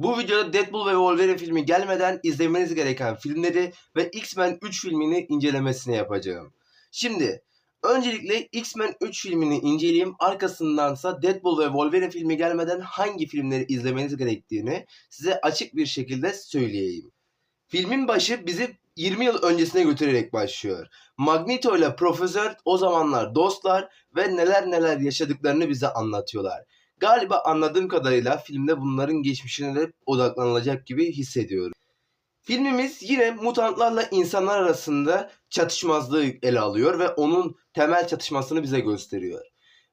Bu videoda Deadpool ve Wolverine filmi gelmeden izlemeniz gereken filmleri ve X-Men 3 filmini incelemesini yapacağım. Şimdi öncelikle X-Men 3 filmini inceleyeyim. Arkasındansa Deadpool ve Wolverine filmi gelmeden hangi filmleri izlemeniz gerektiğini size açık bir şekilde söyleyeyim. Filmin başı bizi 20 yıl öncesine götürerek başlıyor. Magneto ile Profesör o zamanlar dostlar ve neler neler yaşadıklarını bize anlatıyorlar. Galiba anladığım kadarıyla filmde bunların geçmişine de odaklanılacak gibi hissediyorum. Filmimiz yine mutantlarla insanlar arasında çatışmazlığı ele alıyor ve onun temel çatışmasını bize gösteriyor.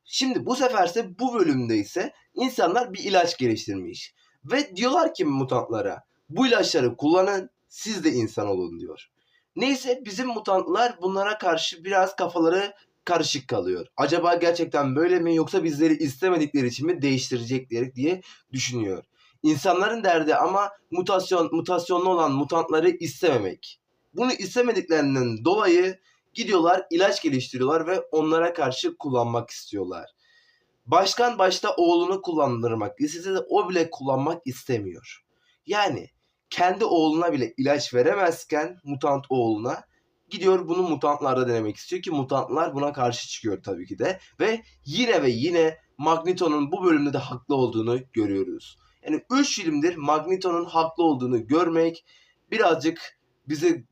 Şimdi bu seferse bu bölümde ise insanlar bir ilaç geliştirmiş. Ve diyorlar ki mutantlara bu ilaçları kullanın siz de insan olun diyor. Neyse bizim mutantlar bunlara karşı biraz kafaları karışık kalıyor. Acaba gerçekten böyle mi yoksa bizleri istemedikleri için mi değiştirecekler diye düşünüyor. İnsanların derdi ama mutasyon mutasyonlu olan mutantları istememek. Bunu istemediklerinden dolayı gidiyorlar ilaç geliştiriyorlar ve onlara karşı kullanmak istiyorlar. Başkan başta oğlunu kullandırmak istese de o bile kullanmak istemiyor. Yani kendi oğluna bile ilaç veremezken mutant oğluna gidiyor bunu mutantlarda denemek istiyor ki mutantlar buna karşı çıkıyor tabii ki de ve yine ve yine Magneto'nun bu bölümde de haklı olduğunu görüyoruz. Yani 3 filmdir Magneto'nun haklı olduğunu görmek birazcık bize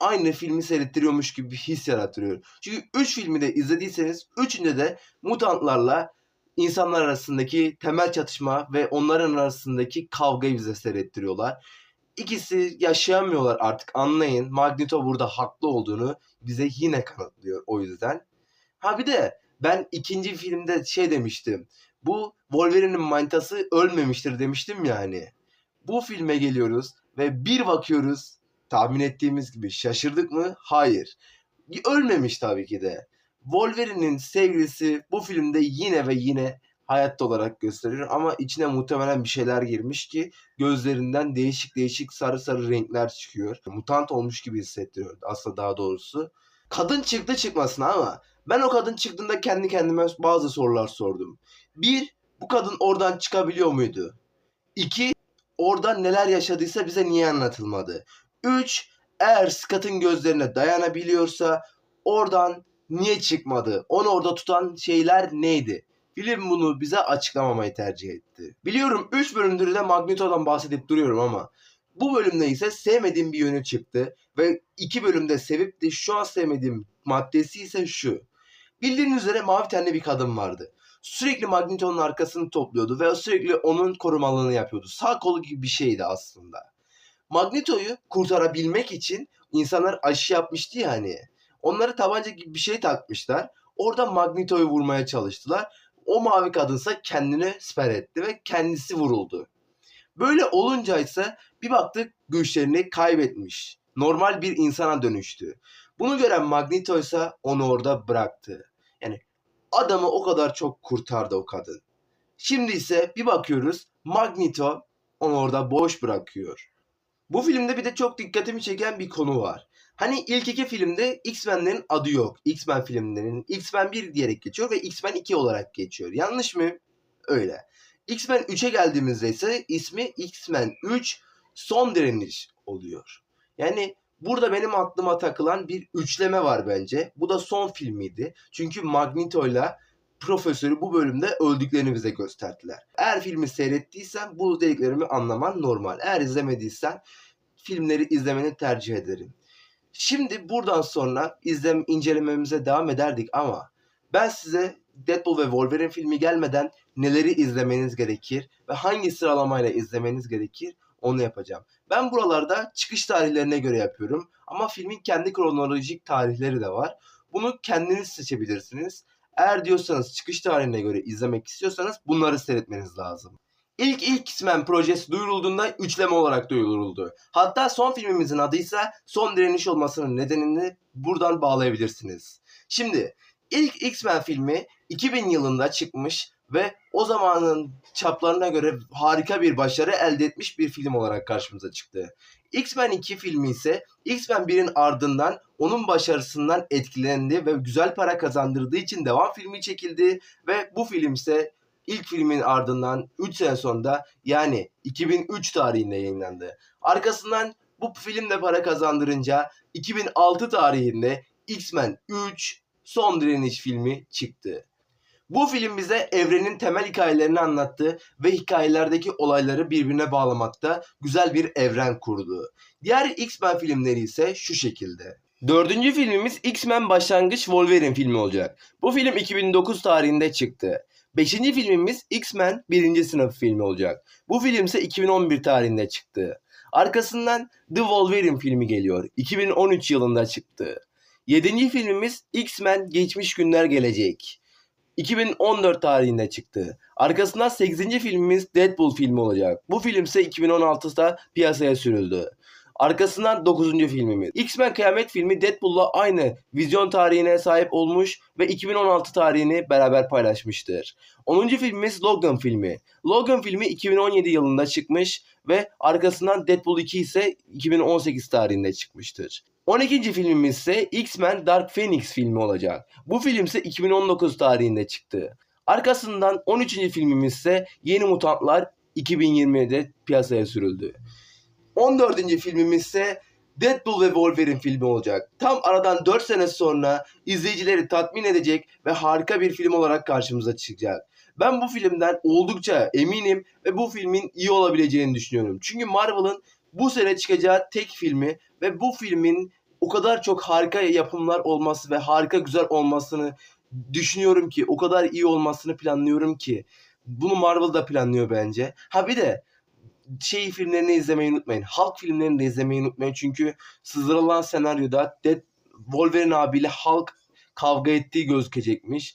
aynı filmi seyrettiriyormuş gibi bir his yarattırıyor. Çünkü 3 filmi de izlediyseniz 3'ünde de mutantlarla insanlar arasındaki temel çatışma ve onların arasındaki kavgayı bize seyrettiriyorlar. İkisi yaşayamıyorlar artık anlayın. Magneto burada haklı olduğunu bize yine kanıtlıyor o yüzden. Ha bir de ben ikinci filmde şey demiştim. Bu Wolverine'in manitası ölmemiştir demiştim yani. Bu filme geliyoruz ve bir bakıyoruz tahmin ettiğimiz gibi şaşırdık mı? Hayır. Ölmemiş tabii ki de. Wolverine'in sevgilisi bu filmde yine ve yine hayatta olarak gösteriyor ama içine muhtemelen bir şeyler girmiş ki gözlerinden değişik değişik sarı sarı renkler çıkıyor. Mutant olmuş gibi hissettiriyor aslında daha doğrusu. Kadın çıktı çıkmasına ama ben o kadın çıktığında kendi kendime bazı sorular sordum. Bir, bu kadın oradan çıkabiliyor muydu? İki, oradan neler yaşadıysa bize niye anlatılmadı? Üç, eğer Scott'ın gözlerine dayanabiliyorsa oradan niye çıkmadı? Onu orada tutan şeyler neydi? Film bunu bize açıklamamayı tercih etti. Biliyorum 3 bölümdür de Magneto'dan bahsedip duruyorum ama bu bölümde ise sevmediğim bir yönü çıktı ve iki bölümde sevip de şu an sevmediğim maddesi ise şu. Bildiğiniz üzere mavi tenli bir kadın vardı. Sürekli Magneto'nun arkasını topluyordu ve sürekli onun korumalığını yapıyordu. Sağ kolu gibi bir şeydi aslında. Magneto'yu kurtarabilmek için insanlar aşı yapmıştı ya hani. Onları tabanca gibi bir şey takmışlar. Orada Magneto'yu vurmaya çalıştılar. O mavi kadınsa kendini siper etti ve kendisi vuruldu. Böyle olunca ise bir baktık güçlerini kaybetmiş. Normal bir insana dönüştü. Bunu gören Magneto ise onu orada bıraktı. Yani adamı o kadar çok kurtardı o kadın. Şimdi ise bir bakıyoruz Magneto onu orada boş bırakıyor. Bu filmde bir de çok dikkatimi çeken bir konu var. Hani ilk iki filmde X-Men'lerin adı yok. X-Men filmlerinin X-Men 1 diyerek geçiyor ve X-Men 2 olarak geçiyor. Yanlış mı? Öyle. X-Men 3'e geldiğimizde ise ismi X-Men 3 Son Direniş oluyor. Yani burada benim aklıma takılan bir üçleme var bence. Bu da son filmiydi. Çünkü Magneto ile profesörü bu bölümde öldüklerini bize gösterdiler. Eğer filmi seyrettiysen bu dediklerimi anlaman normal. Eğer izlemediysen filmleri izlemeni tercih ederim. Şimdi buradan sonra izlem incelememize devam ederdik ama ben size Deadpool ve Wolverine filmi gelmeden neleri izlemeniz gerekir ve hangi sıralamayla izlemeniz gerekir onu yapacağım. Ben buralarda çıkış tarihlerine göre yapıyorum ama filmin kendi kronolojik tarihleri de var. Bunu kendiniz seçebilirsiniz. Eğer diyorsanız çıkış tarihine göre izlemek istiyorsanız bunları seyretmeniz lazım. İlk ilk X-Men projesi duyurulduğunda üçleme olarak duyuruldu. Hatta son filmimizin adıysa Son Direniş olmasının nedenini buradan bağlayabilirsiniz. Şimdi ilk X-Men filmi 2000 yılında çıkmış ve o zamanın çaplarına göre harika bir başarı elde etmiş bir film olarak karşımıza çıktı. X-Men 2 filmi ise X-Men 1'in ardından onun başarısından etkilendi ve güzel para kazandırdığı için devam filmi çekildi ve bu film ise ilk filmin ardından 3 sene sonra yani 2003 tarihinde yayınlandı. Arkasından bu film de para kazandırınca 2006 tarihinde X-Men 3 Son Direniş filmi çıktı. Bu film bize evrenin temel hikayelerini anlattı ve hikayelerdeki olayları birbirine bağlamakta güzel bir evren kurdu. Diğer X-Men filmleri ise şu şekilde. Dördüncü filmimiz X-Men Başlangıç Wolverine filmi olacak. Bu film 2009 tarihinde çıktı. Beşinci filmimiz X-Men 1. sınıf filmi olacak. Bu film ise 2011 tarihinde çıktı. Arkasından The Wolverine filmi geliyor. 2013 yılında çıktı. Yedinci filmimiz X-Men Geçmiş Günler Gelecek. 2014 tarihinde çıktı. Arkasından 8. filmimiz Deadpool filmi olacak. Bu film ise 2016'da piyasaya sürüldü. Arkasından 9. filmimiz. X-Men Kıyamet filmi Deadpool'la aynı vizyon tarihine sahip olmuş ve 2016 tarihini beraber paylaşmıştır. 10. filmimiz Logan filmi. Logan filmi 2017 yılında çıkmış ve arkasından Deadpool 2 ise 2018 tarihinde çıkmıştır. 12. filmimiz ise X-Men Dark Phoenix filmi olacak. Bu film ise 2019 tarihinde çıktı. Arkasından 13. filmimiz ise Yeni Mutantlar 2020'de piyasaya sürüldü. 14. filmimiz ise Deadpool ve Wolverine filmi olacak. Tam aradan 4 sene sonra izleyicileri tatmin edecek ve harika bir film olarak karşımıza çıkacak. Ben bu filmden oldukça eminim ve bu filmin iyi olabileceğini düşünüyorum. Çünkü Marvel'ın bu sene çıkacağı tek filmi ve bu filmin o kadar çok harika yapımlar olması ve harika güzel olmasını düşünüyorum ki o kadar iyi olmasını planlıyorum ki bunu Marvel da planlıyor bence. Ha bir de şey filmlerini izlemeyi unutmayın. Hulk filmlerini de izlemeyi unutmayın. Çünkü sızdırılan senaryoda Dead Wolverine abiyle Hulk kavga ettiği gözükecekmiş.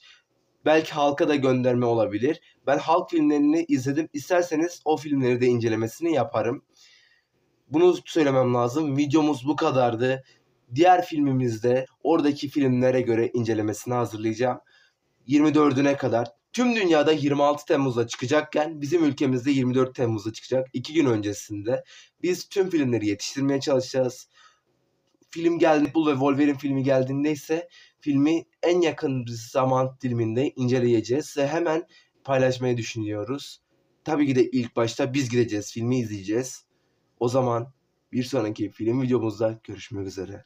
Belki Hulk'a da gönderme olabilir. Ben Hulk filmlerini izledim. İsterseniz o filmleri de incelemesini yaparım. Bunu söylemem lazım. Videomuz bu kadardı. Diğer filmimizde oradaki filmlere göre incelemesini hazırlayacağım. 24'üne kadar. Tüm dünyada 26 Temmuz'da çıkacakken bizim ülkemizde 24 Temmuz'da çıkacak. 2 gün öncesinde. Biz tüm filmleri yetiştirmeye çalışacağız. Film geldi, Bull ve Wolverine filmi geldiğinde ise filmi en yakın zaman diliminde inceleyeceğiz ve hemen paylaşmayı düşünüyoruz. Tabii ki de ilk başta biz gideceğiz, filmi izleyeceğiz. O zaman bir sonraki film videomuzda görüşmek üzere.